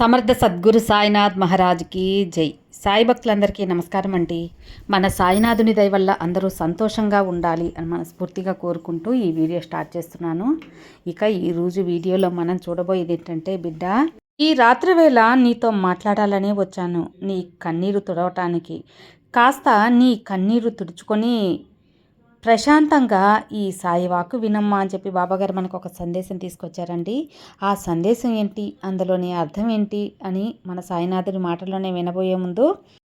సమర్థ సద్గురు సాయినాథ్ మహారాజ్కి జై. సాయి భక్తులందరికీ నమస్కారం అండి. మన సాయినాథుని దయ వల్ల అందరూ సంతోషంగా ఉండాలి అని మనస్ఫూర్తిగా కోరుకుంటూ ఈ వీడియో స్టార్ట్ చేస్తున్నాను. ఇక ఈరోజు వీడియోలో మనం చూడబోయేది ఏంటంటే బిడ్డ ఈ రాత్రి వేళ నీతో మాట్లాడాలనే వచ్చాను. నీ కన్నీరు తుడవటానికి కాస్త నీ కన్నీరు తుడుచుకొని ప్రశాంతంగా ఈ సాయివాకు వినమ్మా అని చెప్పి బాబాగారు మనకు ఒక సందేశం తీసుకొచ్చారండి. ఆ సందేశం ఏంటి? అందులోని అర్థం ఏంటి? అని మన సాయినాథుడి మాటల్లోనే వినబోయే ముందు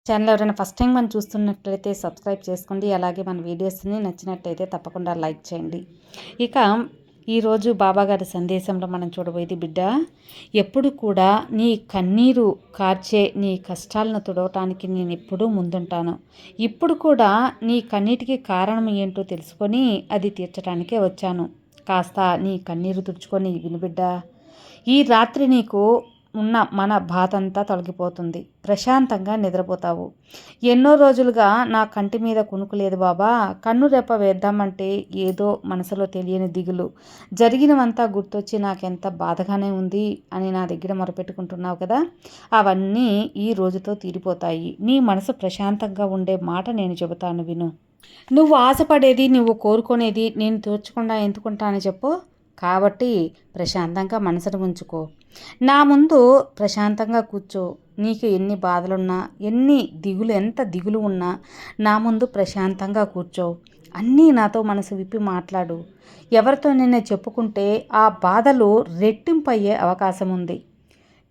ఛానల్ ఎవరైనా ఫస్ట్ టైం మనం చూస్తున్నట్లయితే సబ్స్క్రైబ్ చేసుకోండి. అలాగే మన వీడియోస్ని నచ్చినట్లయితే తప్పకుండా లైక్ చేయండి. ఇక ఈరోజు బాబాగారి సందేశంలో మనం చూడబోయేది బిడ్డ ఎప్పుడు కూడా నీ కన్నీరు కార్చే నీ కష్టాలను తుడవటానికి నేను ఎప్పుడూ ముందుంటాను. ఇప్పుడు కూడా నీ కన్నీటికి కారణం ఏంటో తెలుసుకొని అది తీర్చడానికే వచ్చాను. కాస్త నీ కన్నీరు తుడుచుకొని వినుబిడ్డ ఈ రాత్రి నీకు ఉన్న మన బాధ అంతా తొలగిపోతుంది. ప్రశాంతంగా నిద్రపోతావు. ఎన్నో రోజులుగా నా కంటి మీద కునుకు లేదు బాబా. కన్ను రెప్ప వేద్దామంటే ఏదో మనసులో తెలియని దిగులు. జరిగినవంతా గుర్తొచ్చి నాకెంత బాధగానే ఉంది అని నా దగ్గర మొరపెట్టుకుంటున్నావు కదా? అవన్నీ ఈ రోజుతో తీరిపోతాయి. నీ మనసు ప్రశాంతంగా ఉండే మాట నేను చెబుతాను విను. నువ్వు ఆశపడేది నువ్వు కోరుకునేది నేను తోచకుండా ఎందుకుంటానని చెప్పు. కాబట్టి ప్రశాంతంగా మనసును ఉంచుకో. నా ముందు ప్రశాంతంగా కూర్చో. నీకు ఎన్ని బాధలున్నా ఎన్ని దిగులు ఎంత దిగులు ఉన్నా నా ముందు ప్రశాంతంగా కూర్చో. అన్నీ నాతో మనసు విప్పి మాట్లాడు. ఎవరితో నిన్నే చెప్పుకుంటే ఆ బాధలు రెట్టింపు అయ్యే అవకాశం ఉంది.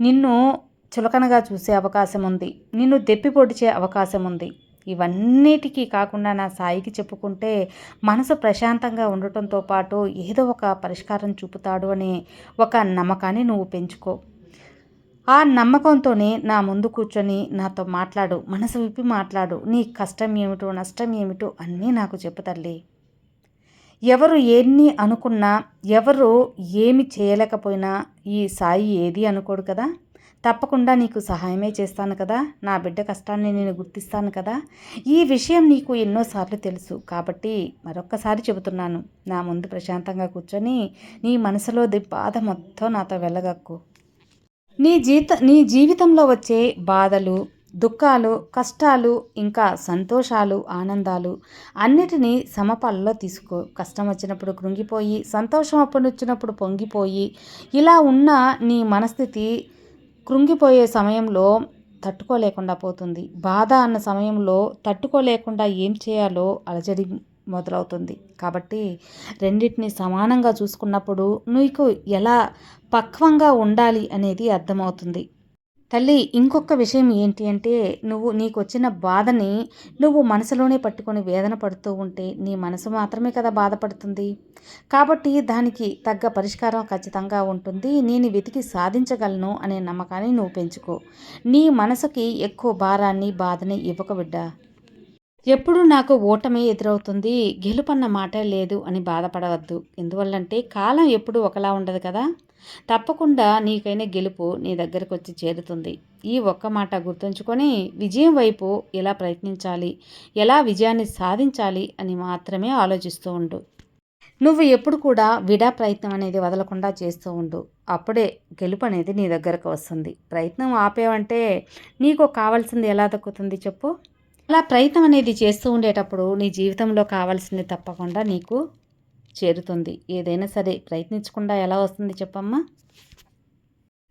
నిన్ను చులకనగా చూసే అవకాశం ఉంది. నిన్ను దెప్పి పొడిచే అవకాశం ఉంది. ఇవన్నిటికీ కాకుండా నా సాయికి చెప్పుకుంటే మనసు ప్రశాంతంగా ఉండటంతో పాటు ఏదో ఒక పరిష్కారం చూపుతాడు అనే ఒక నమ్మకాన్ని నువ్వు పెంచుకో. ఆ నమ్మకంతోనే నా ముందు కూర్చొని నాతో మాట్లాడు మనసు విప్పి మాట్లాడు నీ కష్టం ఏమిటో నష్టం ఏమిటో అన్నీ నాకు చెప్పు తల్లి. ఎవరు ఎన్ని అనుకున్నా ఎవరు ఏమి చేయలేకపోయినా ఈ సాయి ఏది అనుకోడు కదా? తప్పకుండా నీకు సహాయమే చేస్తాను కదా. నా బిడ్డ కష్టాన్ని నేను గుర్తిస్తాను కదా. ఈ విషయం నీకు ఎన్నోసార్లు తెలుసు. కాబట్టి మరొక్కసారి చెబుతున్నాను. నా ముందు ప్రశాంతంగా కూర్చొని నీ మనసులో బాధ మొత్తం నాతో వెళ్ళగక్కు నీ జీత నీ జీవితంలో వచ్చే బాధలు దుఃఖాలు కష్టాలు ఇంకా సంతోషాలు ఆనందాలు అన్నిటినీ సమపాలలో తీసుకో. కష్టం వచ్చినప్పుడు కృంగిపోయి సంతోషం అప్పుడు వచ్చినప్పుడు పొంగిపోయి ఇలా ఉన్న నీ మనస్థితి కృంగిపోయే సమయంలో తట్టుకోలేకుండా పోతుంది. బాధ అన్న సమయంలో తట్టుకోలేకుండా ఏం చేయాలో అలజడి మొదలవుతుంది. కాబట్టి రెండింటిని సమానంగా చూసుకున్నప్పుడు నీకు ఎలా పక్వంగా ఉండాలి అనేది అర్థమవుతుంది. తల్లి ఇంకొక విషయం ఏంటి అంటే నువ్వు నీకు వచ్చిన బాధని నువ్వు మనసులోనే పట్టుకొని వేదన పడుతూ ఉంటే నీ మనసు మాత్రమే కదా బాధపడుతుంది. కాబట్టి దానికి తగ్గ పరిష్కారం ఖచ్చితంగా ఉంటుంది. నేను వెతికి సాధించగలను అనే నమ్మకాన్ని నువ్వు పెంచుకో. నీ మనసుకి ఎక్కువ భారాన్ని బాధని ఇవ్వక బిడ్డా. ఎప్పుడు నాకు ఓటమి ఎదురవుతుంది. గెలుపన్న మాట లేదు అని బాధపడవద్దు. ఎందువల్లంటే కాలం ఎప్పుడు ఒకలా ఉండదు కదా. తప్పకుండా నీకైన గెలుపు నీ దగ్గరకు వచ్చి చేరుతుంది. ఈ ఒక్క మాట గుర్తుంచుకొని విజయం వైపు ఎలా ప్రయత్నించాలి ఎలా విజయాన్ని సాధించాలి అని మాత్రమే ఆలోచిస్తూ ఉండు. నువ్వు ఎప్పుడు కూడా విడా ప్రయత్నం అనేది వదలకుండా చేస్తూ ఉండు. అప్పుడే గెలుపు అనేది నీ దగ్గరకు వస్తుంది. ప్రయత్నం ఆపేవంటే నీకు కావాల్సింది ఎలా దక్కుతుంది చెప్పు. అలా ప్రయత్నం అనేది చేస్తూ ఉండేటప్పుడు నీ జీవితంలో కావాల్సింది తప్పకుండా నీకు చేరుతుంది. ఏదైనా సరే ప్రయత్నించకుండా ఎలా వస్తుంది చెప్పమ్మా?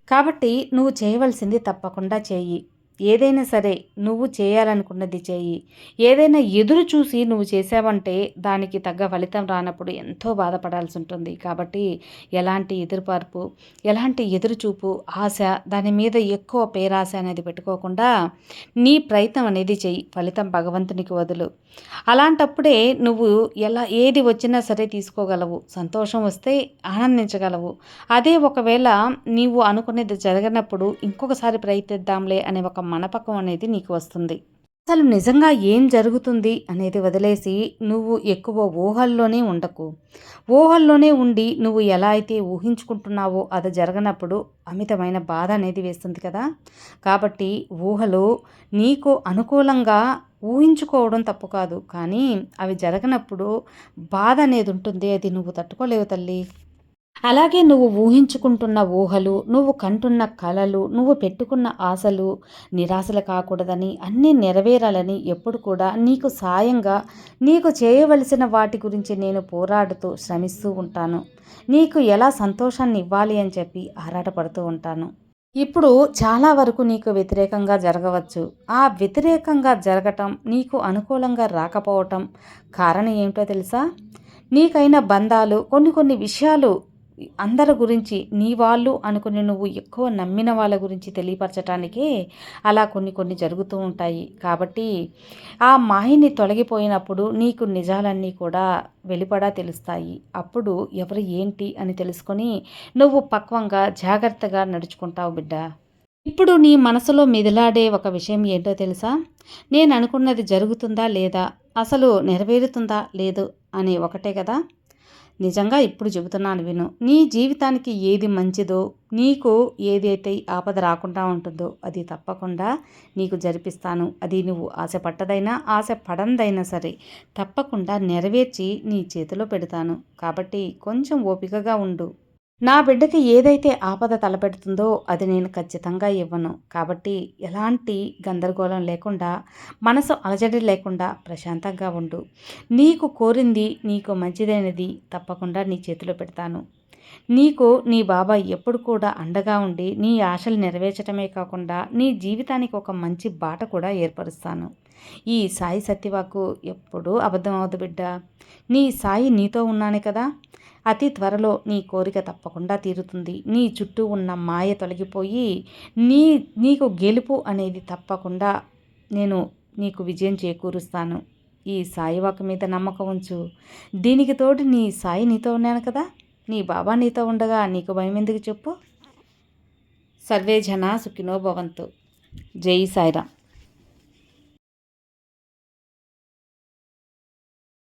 కాబట్టి నువ్వు చేయవలసింది తప్పకుండా చేయి. ఏదైనా సరే నువ్వు చేయాలనుకున్నది చేయి. ఏదైనా ఎదురు చూసి నువ్వు చేసావంటే దానికి తగ్గ ఫలితం రానప్పుడు ఎంతో బాధపడాల్సి ఉంటుంది. కాబట్టి ఎలాంటి ఎదురుపార్పు ఎలాంటి ఎదురుచూపు ఆశ దాని మీద ఎక్కువ పేరాశ అనేది పెట్టుకోకుండా నీ ప్రయత్నం అనేది చెయ్యి ఫలితం భగవంతునికి వదులు. అలాంటప్పుడే నువ్వు ఎలా ఏది వచ్చినా సరే తీసుకోగలవు. సంతోషం వస్తే ఆనందించగలవు. అదే ఒకవేళ నీవు అనుకునేది జరగనప్పుడు ఇంకొకసారి ప్రయత్నిద్దాంలే అనే ఒక మనపకం అనేది నీకు వస్తుంది. అసలు నిజంగా ఏం జరుగుతుంది అనేది వదిలేసి నువ్వు ఎక్కువ ఊహల్లోనే ఉండకు. ఊహల్లోనే ఉండి నువ్వు ఎలా అయితే ఊహించుకుంటున్నావో అది జరగనప్పుడు అమితమైన బాధ అనేది వేస్తుంది కదా. కాబట్టి ఊహలు నీకు అనుకూలంగా ఊహించుకోవడం తప్పు కాదు. కానీ అవి జరగనప్పుడు బాధ అనేది ఉంటుంది. అది నువ్వు తట్టుకోలేవు తల్లి. అలాగే నువ్వు ఊహించుకుంటున్న ఊహలు నువ్వు కంటున్న కళలు నువ్వు పెట్టుకున్న ఆశలు నిరాశలు కాకూడదని అన్నీ నెరవేరాలని ఎప్పుడు కూడా నీకు సాయంగా నీకు చేయవలసిన వాటి గురించి నేను పోరాడుతూ శ్రమిస్తూ ఉంటాను. నీకు ఎలా సంతోషాన్ని ఇవ్వాలి అని చెప్పి ఆరాటపడుతూ ఉంటాను. ఇప్పుడు చాలా వరకు నీకు వ్యతిరేకంగా జరగవచ్చు. ఆ వ్యతిరేకంగా జరగటం నీకు అనుకూలంగా రాకపోవటం కారణం ఏమిటో తెలుసా? నీకైన బంధాలు కొన్ని కొన్ని విషయాలు అందరి గురించి నీ వాళ్ళు అనుకుని నువ్వు ఎక్కువ నమ్మిన వాళ్ళ గురించి తెలియపరచటానికే అలా కొన్ని కొన్ని జరుగుతూ ఉంటాయి. కాబట్టి ఆ మాయని తొలగిపోయినప్పుడు నీకు నిజాలన్నీ కూడా వెలుపడా తెలుస్తాయి. అప్పుడు ఎవరు ఏంటి అని తెలుసుకొని నువ్వు పక్వంగా జాగ్రత్తగా నడుచుకుంటావు బిడ్డ. ఇప్పుడు నీ మనసులో మెదిలాడే ఒక విషయం ఏంటో తెలుసా? నేను అనుకున్నది జరుగుతుందా లేదా? అసలు నెరవేరుతుందా? లేదు అని ఒకటే కదా. నిజంగా ఇప్పుడు చెబుతున్నాను విను. నీ జీవితానికి ఏది మంచిదో నీకు ఏదైతే ఆపద రాకుండా ఉంటుందో అది తప్పకుండా నీకు జరిపిస్తాను. అది నువ్వు ఆశ పట్టదైనా ఆశ పడందైనా సరే తప్పకుండా నెరవేర్చి నీ చేతిలో పెడతాను. కాబట్టి కొంచెం ఓపికగా ఉండు. నా బిడ్డకి ఏదైతే ఆపద తలపెడుతుందో అది నేను ఖచ్చితంగా ఇవ్వను. కాబట్టి ఎలాంటి గందరగోళం లేకుండా మనసు అలజడి లేకుండా ప్రశాంతంగా ఉండు. నీకు కోరింది నీకు మంచిదైనది తప్పకుండా నీ చేతిలో పెడతాను. నీకు నీ బాబాయ్ ఎప్పుడు కూడా అండగా ఉండి నీ ఆశలు నెరవేర్చడమే కాకుండా నీ జీవితానికి ఒక మంచి బాట కూడా ఏర్పరుస్తాను. ఈ సాయి సత్యవాకు ఎప్పుడూ అబద్ధం అవదు బిడ్డ. నీ సాయి నీతో ఉన్నాను కదా. అతి త్వరలో నీ కోరిక తప్పకుండా తీరుతుంది. నీ చుట్టూ ఉన్న మాయ తొలగిపోయి నీ నీకు గెలుపు అనేది తప్పకుండా నేను నీకు విజయం చేకూరుస్తాను. ఈ సాయివాక మీద నమ్మకం ఉంచు. దీనికి తోడు నీ సాయి నీతో ఉన్నాను కదా? నీ బాబా నీతో ఉండగా నీకు భయం ఎందుకు చెప్పు? సర్వే జన సుఖినో భవంతు. జై సాయిరామ్.